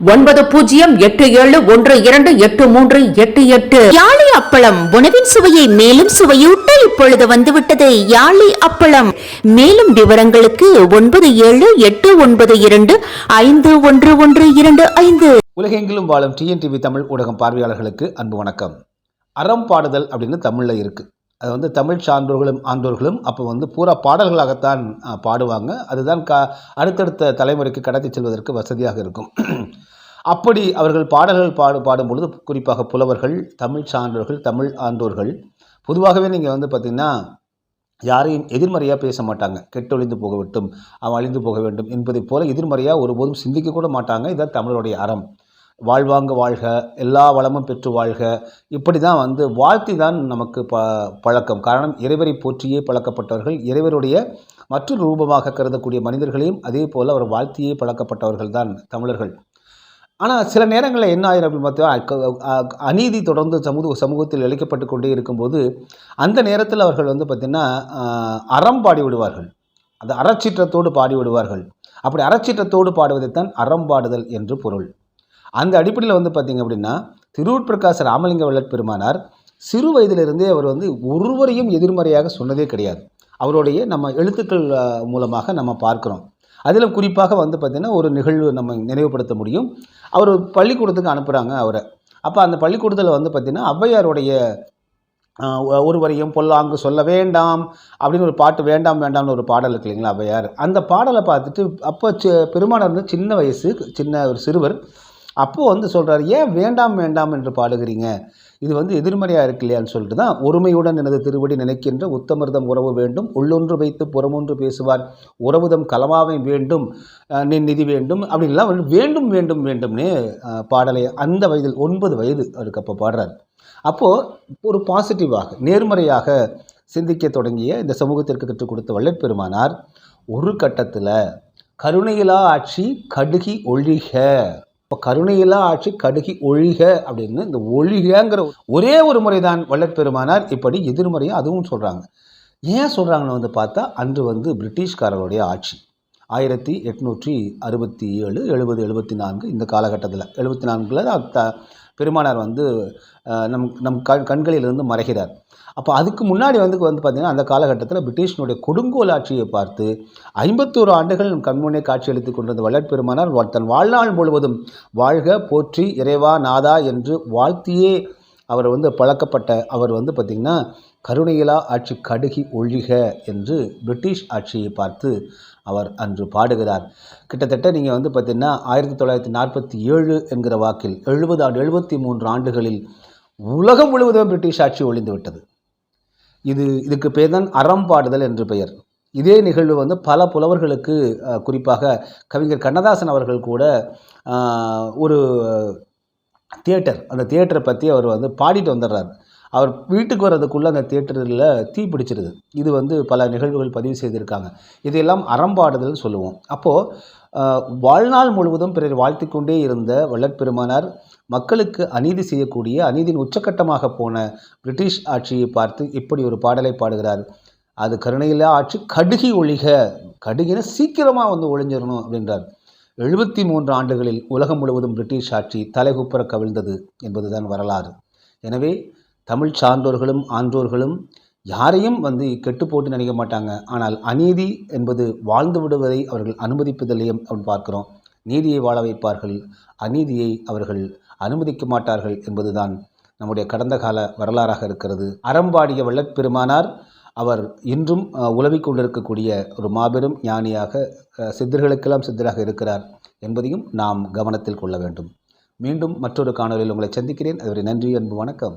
ஒன்பது பூஜ்ஜியம் எட்டு ஏழு ஒன்று இரண்டு எட்டு மூன்று எட்டு எட்டு. யாழி அப்பளம் உணவின் சுவையை மேலும் சுவையூட்ட இப்பொழுது வந்துவிட்டது. யாழி அப்பளம். மேலும் விவரங்களுக்கு ஒன்பது ஏழு எட்டு ஒன்பது இரண்டு ஐந்து ஒன்று ஒன்று இரண்டு ஐந்து. உலகெங்கிலும் வாழும் டிஎன்டிவி தமிழ் ஊடகம் பார்வையாளர்களுக்கு அன்பு வணக்கம். அறம் பாடுதல் அப்படின்னு தமிழில் இருக்குது அது வந்து தமிழ் சான்றோர்களும் ஆண்டோர்களும் அப்போ வந்து பூரா பாடல்களாகத்தான் பாடுவாங்க. அதுதான் க அடுத்தடுத்த தலைமுறைக்கு கடத்தி செல்வதற்கு வசதியாக இருக்கும். அப்படி அவர்கள் பாடல்கள் பாடு பாடும் பொழுது குறிப்பாக புலவர்கள் தமிழ் சான்றோர்கள் தமிழ் ஆண்டோர்கள் பொதுவாகவே நீங்கள் வந்து பார்த்திங்கன்னா யாரையும் எதிர்மறையாக பேச மாட்டாங்க. கெட்டொழிந்து போக வேண்டும் அவன் அழிந்து போக வேண்டும் என்பதைப் போல எதிர்மறையாக ஒருபோதும் சிந்திக்க கூட மாட்டாங்க. இதுதான் தமிழருடைய அறம். வாழ்வாங்க வாழ்க எல்லா வளமும் பெற்று வாழ்க. இப்படி தான் வந்து வாழ்த்தி தான் நமக்கு ப பழக்கம். காரணம் இறைவரை போற்றியே பழக்கப்பட்டவர்கள் இறைவருடைய மற்றொரு ரூபமாக கருதக்கூடிய மனிதர்களையும் அதே போல் அவர் வாழ்த்தியே பழக்கப்பட்டவர்கள் தான் தமிழர்கள். ஆனால் சில நேரங்களில் என்ன ஆயிரும் அப்படின்னு பார்த்தா அநீதி தொடர்ந்து சமூக சமூகத்தில் இழைக்கப்பட்டு கொண்டே இருக்கும்போது அந்த நேரத்தில் அவர்கள் வந்து பார்த்திங்கன்னா அறம் பாடி விடுவார்கள் அது அறச்சீற்றத்தோடு பாடி விடுவார்கள் அப்படி அறச்சீற்றத்தோடு பாடுவதைத்தான் அறம் பாடுதல் என்று பொருள். அந்த அடிப்படையில் வந்து பார்த்திங்க அப்படின்னா திருவுட்பிரகாச ராமலிங்க வள்ளற் பெருமானார் சிறு வயதிலிருந்தே அவர் வந்து ஒருவரையும் எதிர்மறையாக சொன்னதே கிடையாது. அவருடைய நம்ம எழுத்துக்கள் மூலமாக நம்ம பார்க்குறோம். அதில் குறிப்பாக வந்து பார்த்திங்கன்னா ஒரு நிகழ்வு நம்ம நினைவுபடுத்த முடியும். அவர் பள்ளிக்கூடத்துக்கு அனுப்புகிறாங்க அவரை. அப்போ அந்த பள்ளிக்கூடத்தில் வந்து பார்த்திங்கன்னா ஔவையாருடைய ஒருவரையும் பொல்லாங்கு சொல்ல வேண்டாம் அப்படின்னு ஒரு பாட்டு வேண்டாம் வேண்டாம்னு ஒரு பாடல் இருக்கு இல்லைங்களா ஔவையார். அந்த பாடலை பார்த்துட்டு அப்போ சி பெருமானார் வந்து சின்ன வயசு சின்ன ஒரு சிறுவர். அப்போது வந்து சொல்கிறார் ஏன் வேண்டாம் வேண்டாம் என்று பாடுகிறீங்க? இது வந்து எதிர்மறையாக இருக்கு இல்லையான்னு சொல்லிட்டு தான் ஒருமையுடன் எனது திருவடி நினைக்கின்ற உத்தமர்தம் உறவு வேண்டும். உள்ளொன்று வைத்து புறமொன்று பேசுவார். உறவுதம் கலமாவை வேண்டும். நிதி வேண்டும். அப்படின்லாம் வேண்டும் வேண்டும் வேண்டும்னு பாடலை அந்த வயதில் ஒன்பது வயது அவருக்கு அப்போ பாடுறார். அப்போது ஒரு பாசிட்டிவாக நேர்மறையாக சிந்திக்க தொடங்கிய இந்த சமூகத்திற்கு கற்றுக் கொடுத்த வள்ளற்பெருமானார் ஒரு கட்டத்தில் கருணையிலா ஆட்சி கடுகி ஒழிக. அப்போ கருணையிலா ஆட்சி கடுகி ஒழிக அப்படின்னு இந்த ஒழிகங்கிற ஒரே ஒரு முறை தான் வல்லற்பெருமானார் இப்படி எதிர்மறையாக அதுவும் சொல்கிறாங்க ஏன் சொல்கிறாங்கன்னு வந்து பார்த்தா அன்று வந்து பிரிட்டிஷ்காரருடைய ஆட்சி. ஆயிரத்தி எட்நூற்றி அறுபத்தி ஏழு எழுபது எழுபத்தி நான்கு இந்த காலகட்டத்தில். எழுபத்தி நான்கில் த பெருமானார் வந்து நம் நம் கண் கண்களிலிருந்து மறைகிறார். அப்போ அதுக்கு முன்னாடி வந்து வந்து பார்த்திங்கன்னா அந்த காலகட்டத்தில் பிரிட்டிஷினுடைய கொடுங்கோல் ஆட்சியை பார்த்து ஐம்பத்தோரு ஆண்டுகள் நம் கண்முன்னே காட்சியளித்து கொண்டிருந்த வல்லற்பெருமானார் தன் வாழ்நாள் முழுவதும் வாழ்க போற்றி இறைவா நாதா என்று வாழ்த்தியே அவர் வந்து பழக்கப்பட்ட அவர் வந்து பார்த்திங்கன்னா கருணையிலா ஆட்சி கடுகி ஒழிக என்று பிரிட்டிஷ் ஆட்சியை பார்த்து அவர் அன்று பாடுகிறார். கிட்டத்தட்ட நீங்கள் வந்து பார்த்திங்கன்னா ஆயிரத்தி தொள்ளாயிரத்தி நாற்பத்தி ஏழு என்கிற வாக்கில் எழுபது ஆண்டு எழுபத்தி மூன்று ஆண்டுகளில் உலகம் முழுவதும் பிரிட்டிஷ் ஆட்சி ஒழிந்து விட்டது. இது இதுக்கு பேர் தான் அறம்பாடுதல் என்று பெயர். இதே நிகழ்வு வந்து பல புலவர்களுக்கு குறிப்பாக கவிஞர் கண்ணதாசன் அவர்கள் கூட ஒரு தியேட்டர் அந்த தியேட்டரை பற்றி அவர் வந்து பாடிட்டு வந்துடுறார். அவர் வீட்டுக்கு வர்றதுக்குள்ளே அந்த தியேட்டரில் தீ பிடிச்சிருது. இது வந்து பல நிகழ்வுகள் பதிவு செய்திருக்காங்க. இதையெல்லாம் அறம்பாடுதல் சொல்லுவோம். அப்போது வாழ்நாள் முழுவதும் பிறர் வாழ்த்தி கொண்டே இருந்த வள்ளற்பெருமானார் மக்களுக்கு அநீதி செய்யக்கூடிய அநீதியின் உச்சக்கட்டமாக போன பிரிட்டிஷ் ஆட்சியை பார்த்து இப்படி ஒரு பாடலை பாடுகிறார். அது கருணையில்லா ஆட்சி கடுகி ஒழிக கடுகின சீக்கிரமாக வந்து ஒழிஞ்சிடணும் அப்படின்றார். எழுபத்தி மூன்று ஆண்டுகளில் உலகம் முழுவதும் பிரிட்டிஷ் ஆட்சி தலைகுப்புற கவிழ்ந்தது என்பதுதான் வரலாறு. எனவே தமிழ் சான்றோர்களும் ஆன்றோர்களும் யாரையும் வந்து கெட்டு போட்டு நினைக்க மாட்டாங்க. ஆனால் அநீதி என்பது வாழ்ந்து விடுவதை அவர்கள் அனுமதிப்பதில்லையும் அப்படின்னு பார்க்கிறோம். நீதியை வாழ வைப்பார்கள். அநீதியை அவர்கள் அனுமதிக்க மாட்டார்கள் என்பதுதான் நம்முடைய கடந்த கால வரலாறாக இருக்கிறது. அறம்பாடிய வள்ளற்பெருமானார் அவர் இன்றும் உலவிக் கொண்டிருக்கக்கூடிய ஒரு மாபெரும் ஞானியாக சித்தர்களுக்கெல்லாம் சித்தராக இருக்கிறார் என்பதையும் நாம் கவனத்தில் கொள்ள வேண்டும். மீண்டும் மற்றொரு காணொலியில் உங்களை சந்திக்கிறேன். அதுவரை நன்றி அன்பு வணக்கம்.